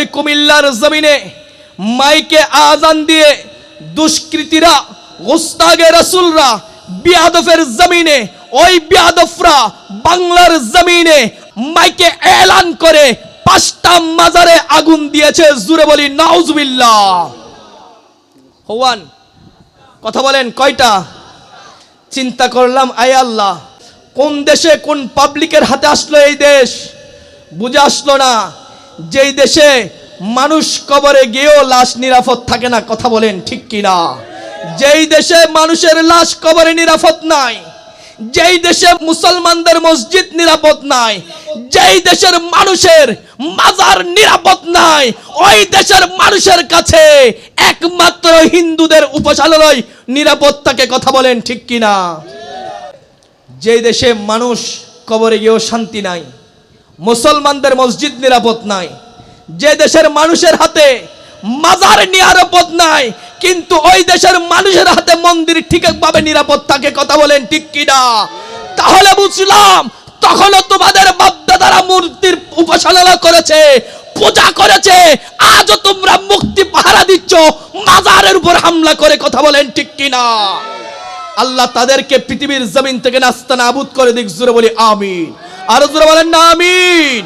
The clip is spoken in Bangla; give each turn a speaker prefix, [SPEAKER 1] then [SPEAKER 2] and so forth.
[SPEAKER 1] ওই কুমিল্লার জমিনে মাইকে আজান দিয়ে দুষ্কৃতীরা, গোস্তাগে রসুলরা বিয়াদফের জমিনে, ওই বিয়াদফরা বাংলার জমিনে মাইকে এলান করে পাঁচটা মাজারে আগুন দিয়েছে। জুড়ে বলি, নাউজুবিল্লাহ। হওয়ান কথা বলেন, কয়টা? চিন্তা করলাম, আয় আল্লাহ, কোন দেশে কোন পাবলিকের হাতে আসলো এই দেশ? বুঝে আসলো না। যেই দেশে মানুষ কবরে গিয়েও লাশ নিরাপদ থাকে না, কথা বলেন ঠিক কিনা? যেই দেশে মানুষের লাশ কবরে নিরাপদ নাই, যেই দেশে মুসলমানদের মসজিদ নিরাপদ নাই, যেই দেশের মানুষের মাজার নিরাপদ নাই, ওই দেশের মানুষের কাছে একমাত্র হিন্দুদের উপাসালয় নিরাপদ থাকে কথা বলেন ঠিক কিনা? যেই দেশে মানুষ কবরে গিয়েও শান্তি নাই মুসলমানদের মসজিদ নিরাপদ নাই। যে দেশের মানুষের হাতে মাজার নিরাপদ নাই, কিন্তু ওই দেশের মানুষের হাতে মন্দির ঠিকভাবে নিরাপদ থাকে, কথা বলেন ঠিক কিনা? তাহলে বুঝলাম, তখনও তোমাদের বাপদাদারা মূর্তির উপাসনা করেছে, পূজা করেছে, আজও তোমরা মুক্তি পাহারা দিচ্ছ, মাজারের উপর হামলা করে, কথা বলেন ঠিক কিনা? আল্লাহ তাদেরকে পৃথিবীর জমিন থেকে নাস্তা নাবুদ করে দিক, জোরে বলি, আমিন। আরও জোরে বলেন না আমিন।